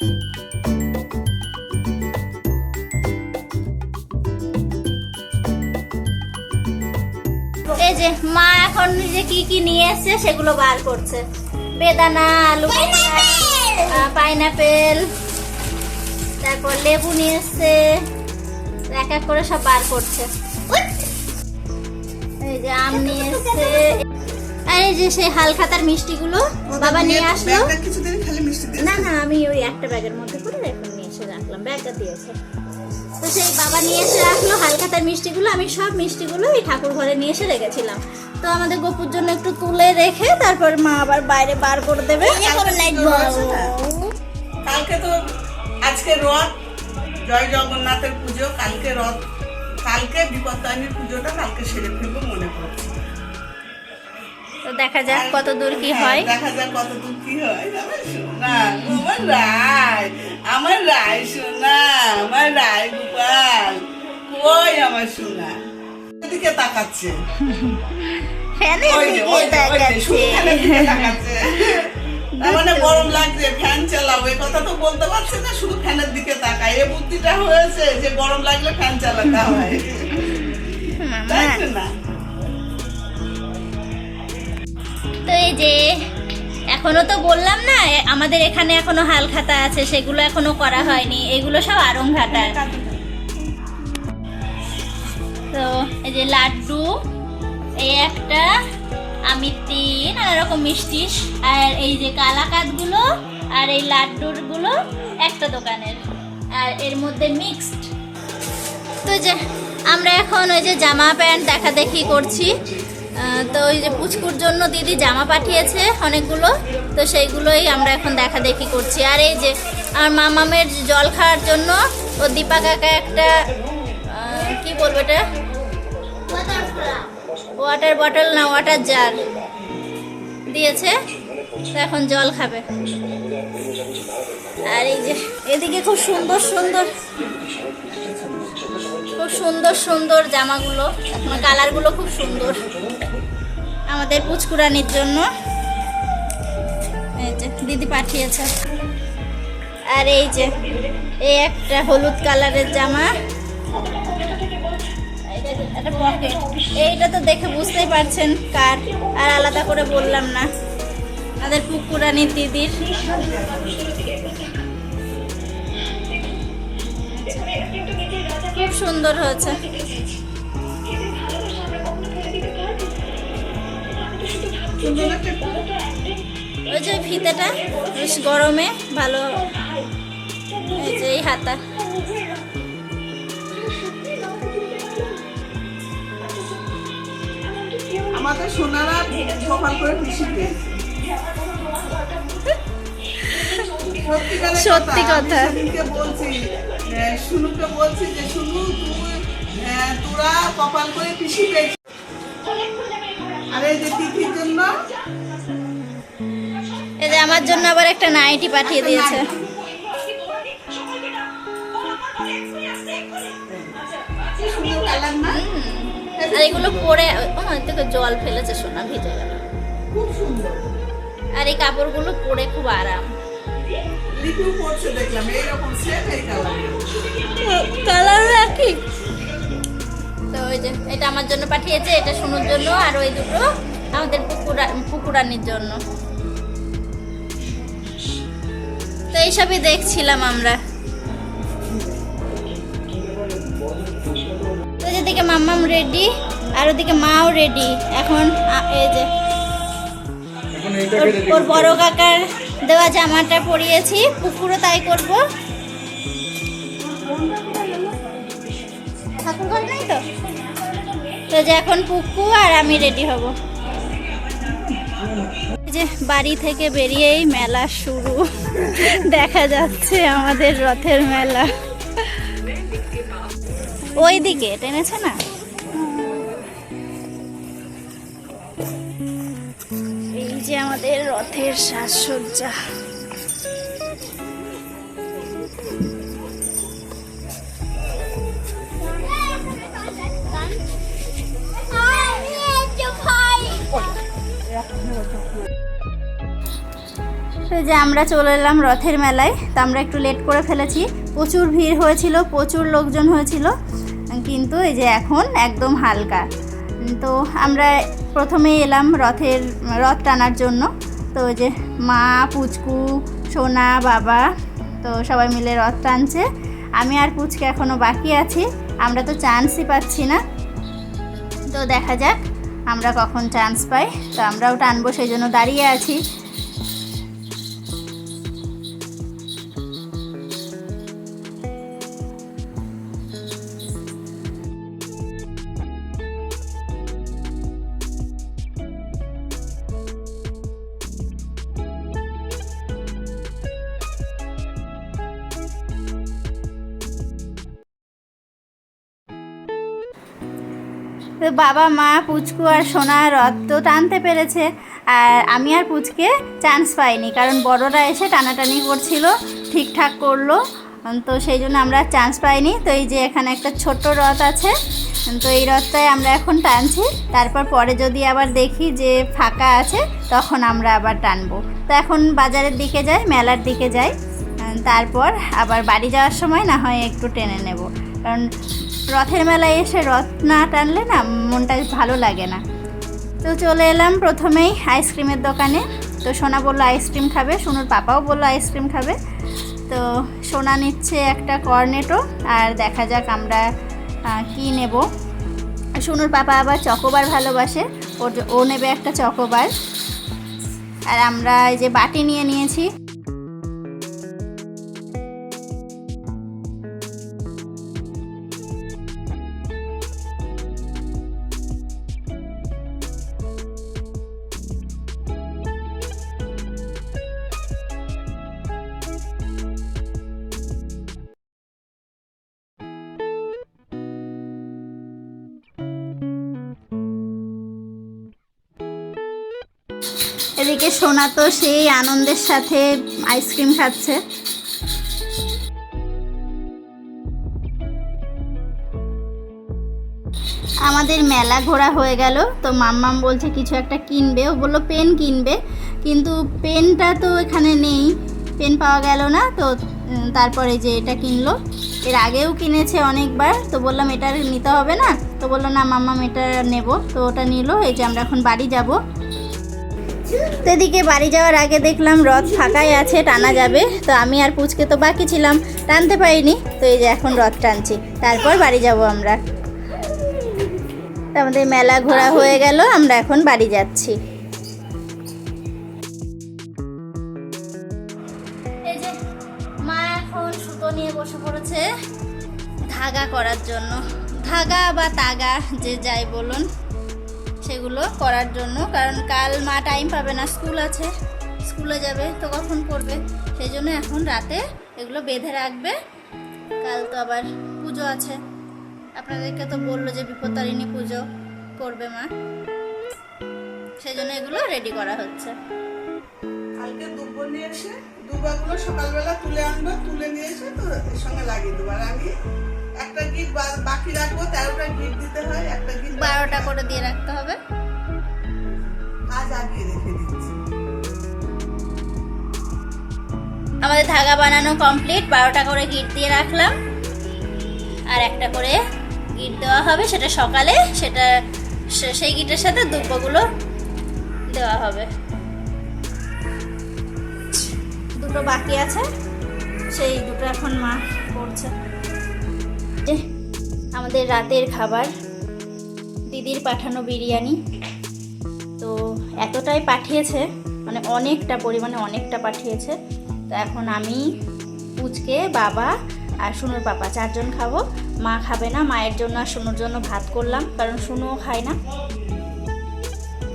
এই যে মা এখন যে কি কি নিয়ে এসছে সেগুলো বার করছে। বেদানা আলু পাইনাপেল তারপর লেবু নিয়ে এসছে। এক এক করে সব বার করছে। এই যে আম নিয়ে এসছে। আর এই যে সেই হালখাতার মিষ্টিগুলো বাবা নিয়ে আসলো। মিষ্টি দিয়ে না না আমি ওই একটা ব্যাগের মধ্যে করে এখন নিয়ে এসে রাখলাম ব্যাগটা দিয়েছে। তো সেই বাবা নিয়ে এসে রাখল হালখাতার মিষ্টিগুলো আমি সব মিষ্টিগুলো এই ঠাকুর ঘরে নিয়ে এসে রেখেছিলাম। তো আমাদের গপুর জন্য একটু তুলে রেখে তারপর মা আবার বাইরে বার করে দেবে। কালকে তো আজকে রথ জয় জগন্নাথের পুজো কালকে রথ কালকে বিপত্তায়নীর পুজোটা কালকে সেরে ফেলব মনে করছি তো দেখা যাক কত দূর কি হ্যাঁ, হয়। দেখা যাক কত দূর কি হয়। আমার সোনা আমার রায় আমার রায় সোনা আমার রায় গোপাল। কই আমার সোনা? দিকে তাকাচ্ছে। ফ্যানের দিকে তাকাচ্ছে। মানে গরম লাগছে ফ্যান চালাবো কথা তো বলতে পারছে না শুধু ফ্যানের দিকে তাকায়। এই বুদ্ধিটা হয়েছে যে গরম লাগলে ফ্যান চালাতে হয়। তাই না? তো এই যে, এখনও তো বললাম না আমাদের এখানে এখনও হালখাতা আছে, সেগুলো এখনও করা হয়নি, এগুলো সব আরং ঘাটার তো এই যে লাড্ডু, এই একটা আমিতি নানা রকম মিষ্টি, আর এই যে কালাকাতগুলো আর এই লাড্ডুরগুলো একটা দোকানের, আর এর মধ্যে মিক্সড। তো যে, আমরা এখন ওই যে জামা প্যান্ট দেখা দেখি করছি তো ওই যে পুচকুর জন্য দিদি জামা পাঠিয়েছে অনেকগুলো, তো সেইগুলোই আমরা এখন দেখা দেখি করছি। আর এই যে আমার মামামের জল খাওয়ার জন্য ও দীপা কাকা একটা কি বলব এটা? ওয়াটার বটল না ওয়াটার জার দিয়েছে এখন জল খাবে। আর এই যে, এদিকে খুব সুন্দর সুন্দর সুন্দর সুন্দর জামাগুলো কালারগুলো খুব সুন্দর। আমাদের পুচকুরানির জন্য। এই যে, দিদি পাঠিয়েছে। আর এই যে, এই একটা হলুদ কালারের জামা। পকেট এইটা তো দেখে বুঝতেই পারছেন কার, আর আলাদা করে বললাম না। আমাদের পুকুরানির দিদির। সুন্দর হয়েছে। ওই যে ফিতেটা বেশ গরমে ভালো এই যে এই হাতা। আমাদের সোনারা সকাল করে পিসি পেয়েছে সত্যি কথা। বলছি শুনুকে বলছি যে শুনু তুই তোরা কপাল করে পিসি পেয়েছিস। আর এই যে তিথির জন্য? এই যে আমার জন্য আবার একটা নাইটি পাঠিয়ে দিয়েছে। আর এগুলো পরে থেকে জল ফেলেছে সোনা ভিজে গেল। খুব সুন্দর। আর এই কাপড়গুলো পরে খুব আরাম। লিপিও পড়ছে দেখলাম এইরকম সেম এই কালার কালার রাখি তো ওই যে এটা আমার জন্য পাঠিয়েছে এটা সোনুর জন্য আর ওই দুটো আমাদের পুকুরা পুকুরানির জন্য। তো এইসবই দেখছিলাম আমরা। তো যেদিকে মাম্মাম রেডি আর ওদিকে মাও রেডি এখন এই যে ওর বড় কাকার দেওয়া জামাটা পরিয়েছি, পুকুরও তাই করব। তো? তো যে এখন পুকু আর আমি রেডি হব। যে বাড়ি থেকে বেরিয়েই মেলা শুরু। দেখা যাচ্ছে আমাদের রথের মেলা। ওই দিকে টেনেছে না? আমাদের রথের সাজসজ্জা। যে আমরা চলে এলাম রথের মেলায়, তো আমরা একটু লেট করে ফেলেছি। প্রচুর ভিড় হয়েছিল, প্রচুর লোকজন হয়েছিল, কিন্তু এই যে এখন একদম হালকা। তো আমরা প্রথমে এলাম রথের, রথ টানার জন্য। তো যে মা, পুচকু, সোনা, বাবা, তো সবাই মিলে রথ টানছে। আমি আর পুচকে এখনও বাকি আছি। আমরা তো চান্সই পাচ্ছি না। তো দেখা যাক আমরা কখন চান্স পাই। তো আমরাও টানবো, সেই জন্য দাঁড়িয়ে আছি। তো বাবা, মা, পুচকু আর সোনা রথ তো টানতে পেরেছে। আর আমি আর পুচকে চান্স পাইনি, কারণ বড়রা এসে টানাটানি করছিল, ঠিকঠাক করল। তো সেই জন্য আমরা চান্স পাইনি। তো এই যে এখানে একটা ছোট্ট রথ আছে, তো এই রথটাই আমরা এখন টানছি। তারপর পরে যদি আবার দেখি যে ফাঁকা আছে, তখন আমরা আবার টানবো। তো এখন বাজারের দিকে যাই, মেলার দিকে যাই। তারপর আবার বাড়ি যাওয়ার সময় না হয় একটু টেনে নেব। কারণ রথের মেলায় এসে রথ না টানলে না মনটা ভালো লাগে না। তো চলে এলাম প্রথমেই আইসক্রিমের দোকানে। তো সোনা বলল, আইসক্রিম খাবে। সোনুর পাপাও বলল, আইসক্রিম খাবে। তো সোনা নিচ্ছে একটা কর্নেটো, আর দেখা যাক আমরা কি নেব। সোনুর পাপা আবার চকোবার ভালোবাসে। ও নেবে একটা চকোবার। আর আমরা এই যে বাটি নিয়ে নিয়েছি। এদিকে সোনা তো সেই আনন্দের সাথে আইসক্রিম খাচ্ছে। আমাদের মেলা ঘোরা হয়ে গেল, তো মাম্মাম বলছে কিছু একটা কিনবে। ও বলল, পেন কিনবে। কিন্তু পেনটা তো এখানে নেই, পেন পাওয়া গেল না, তো তারপরে যে এটা কিনলো। এর আগেও কিনেছে অনেকবার, তো বললাম, এটা নিতে হবে না। তো বলল, না, মাম্মাম, এটা নেব। তো ওটা নিল, এই যে আমরা এখন বাড়ি যাব। তো এদিকে বাড়ি যাওয়ার আগে দেখলাম রথ ফাঁকাই আছে, টানা যাবে। তো আমি আর পুচকে তো বাকি ছিলাম, টানতে পারিনি। তো এই যে এখন রথ টানছি, তারপর বাড়ি যাব আমরা। আমাদের মেলা ঘোরা হয়ে গেল, আমরা এখন বাড়ি যাচ্ছি। মা এখন সুতো নিয়ে বসে ধাগা করার জন্য। ধাগা বা তাগা, যে যাই বলুন। সেগুলো করার জন্য। কারণ কাল মা টাইম পাবে না স্কুল আছে স্কুলে যাবে, তো কখন করবে? সেই জন্য এখন রাতে এগুলো বেঁধে রাখবে। কাল তো আবার পুজো আছে। আপনাদেরকে তো বলল যে বিপত্তারিণী পুজো করবে মা। সেই জন্য এগুলো রেডি করা হচ্ছে। কালকে দুব্বো নিয়ে এসে দুব্বাগুলো সকালবেলা তুলে আনব তুলে নিয়ে এসে তো সঙ্গে লাগিয়ে দেবো। আর আমি একটা গিট বাকি রাখব, তেরোটা গিট দিতে হয়, একটা গিট বারোটা করে দিয়ে রাখতে হবে। আমাদের ধাগা বানানো কমপ্লিট বারোটা করে গিট দিয়ে রাখলাম। আর একটা করে গিট দেওয়া হবে সেটা সকালে সেটা সেই গিটের সাথে দুব্বগুলো দেওয়া হবে। দুটো বাকি আছে সেই দুটো এখন মা করছে। আমাদের রাতের খাবার। দিদির পাঠানো বিরিয়ানি। তো এতটাই পাঠিয়েছে মানে অনেকটা পরিমাণে অনেকটা পাঠিয়েছে। তো এখন আমি পুচকে, বাবা আর সুনুর পাপা চারজন খাব। মা খাবে না, মায়ের জন্য আর সুনুর জন্য ভাত করলাম, কারণ সুনুও খায় না।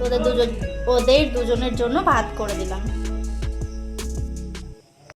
ওদের দুজন ওদের দুজনের জন্য ভাত করে দিলাম।